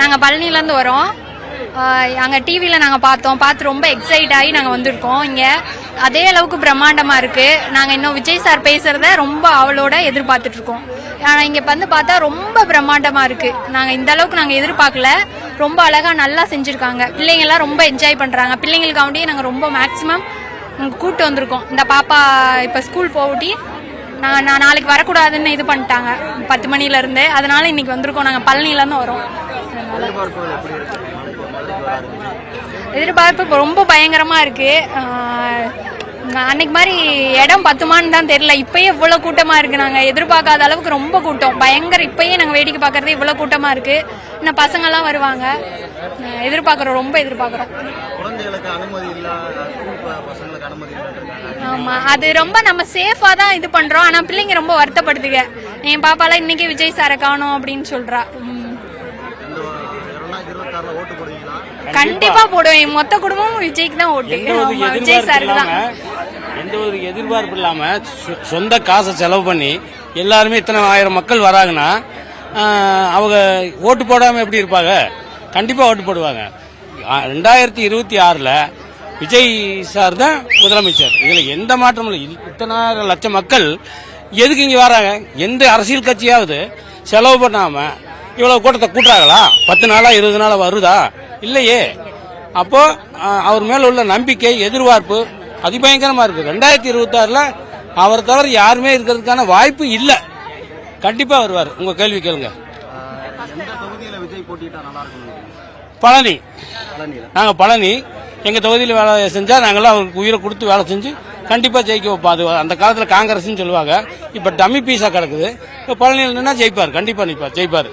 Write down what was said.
நாங்கள் பழனிலேருந்து வரோம். அங்கே டிவியில் நாங்கள் பார்த்தோம். பார்த்து ரொம்ப எக்ஸைட் ஆகி நாங்கள் வந்திருக்கோம். இங்கே அதே அளவுக்கு பிரம்மாண்டமாக இருக்குது நாங்கள் இன்னும் விஜய் சார் பேசுகிறத ரொம்ப அவளோட எதிர்பார்த்துட்ருக்கோம் ஆனால் இங்கே வந்து பார்த்தா ரொம்ப பிரம்மாண்டமாக இருக்குது நாங்கள் இந்த அளவுக்கு நாங்கள் எதிர்பார்க்கல. ரொம்ப அழகாக நல்லா செஞ்சுருக்காங்க. பிள்ளைங்கள்லாம் ரொம்ப என்ஜாய் பண்ணுறாங்க பிள்ளைங்களுக்காண்டியே நாங்கள் ரொம்ப மேக்ஸிமம் கூப்பிட்டு வந்திருக்கோம். இந்த பாப்பா இப்போ ஸ்கூல் போகட்டி நான் நான் நாளைக்கு வரக்கூடாதுன்னு இது பண்ணிட்டாங்க. பத்து மணிலேருந்து அதனால் அதனால இன்னைக்கு வந்திருக்கோம். நாங்கள் பழனிலேருந்து வரோம். எதிர்பார்ப்பு ரொம்ப பயங்கரமா இருக்கு. ஆஹ் அன்னைக்கு மாதிரி இடம் பத்துமான்னு தான் தெரியல. இப்பயே இவ்வளவு கூட்டமா இருக்கு. நாங்க எதிர்பார்க்காத அளவுக்கு ரொம்ப கூட்டம். பயங்கர இப்பயே நாங்க வேடிக்கை பார்க்கறது இவ்வளவு கூட்டமா இருக்கு. இன்னும் பசங்க எல்லாம் வருவாங்க எதிர்பார்க்கறோம் ரொம்ப எதிர்பார்க்கறோம். குழந்தைகளுக்கு அனுமதி இல்ல ஸ்கூல் ப- பசங்களுக்கு அனுமதி இல்லைன்றாங்க ஆமா அது ரொம்ப நம்ம சேஃபா தான் இது பண்றோம். ஆனா பிள்ளைங்க ரொம்ப வருத்தப்படுதுங்க. என் பாப்பாலாம் இன்னைக்கு விஜய் சாரை காணோம் அப்படின்னு. இந்த ஓட்டு போடுவீங்களா? கண்டிப்பா. போடுவேன். மொத்த குடும்பமும் விஜய்க்கு தான் ஓட்டு. எந்த ஒரு ஆமா, விஜய் எதிர்பார்ப்பு சாருக்கு தான். எந்த ஒரு எதிர்பார்ப்பு இல்லாம சொ- சொந்த காசை செலவு பண்ணி எல்லாருமே இத்தனை ஆயிரம் மக்கள் வராங்கன்னா அவங்க ஓட்டு போடாம எப்படி இருப்பாங்க? கண்டிப்பா ஓட்டு போடுவாங்க. ரெண்டாயிரத்தி இருபத்தி ஆறுல விஜய் சார் தான் முதலமைச்சர். இதுல எந்த மாற்றமும் இல்லை. இத்தனை லட்சம் மக்கள் எதுக்கு இங்க வராங்க? எந்த அரசியல் கட்சியாவது செலவு பண்ணாம இவ்வளவு கூட்டத்தை கூட்டுறாங்களா? பத்து நாளா இருபது நாளா வருதா? இல்லையே. அப்போ அவர் மேல உள்ள நம்பிக்கை எதிர்பார்ப்பு அதிபயங்கரமா இருக்கு. ரெண்டாயிரத்தி இருபத்தி ஆறுல அவர் தவிர யாருமே இருக்கிறதுக்கான வாய்ப்பு இல்ல. கண்டிப்பா வருவார். உங்க கேள்வி கேளுங்க. பழனி. நாங்க பழனி. எங்க தொகுதியில் வேலை செஞ்சா நாங்கெல்லாம் அவருக்கு உயிரை கொடுத்து வேலை செஞ்சு கண்டிப்பா ஜெயிக்க வைப்போம் அது அந்த காலத்துல காங்கிரஸ் சொல்லுவாங்க. இப்ப டம்மி பீஸா கிடக்குது. பழனியில் நின்னா ஜெயிப்பார். கண்டிப்பா நிற்பார் ஜெயிப்பார்.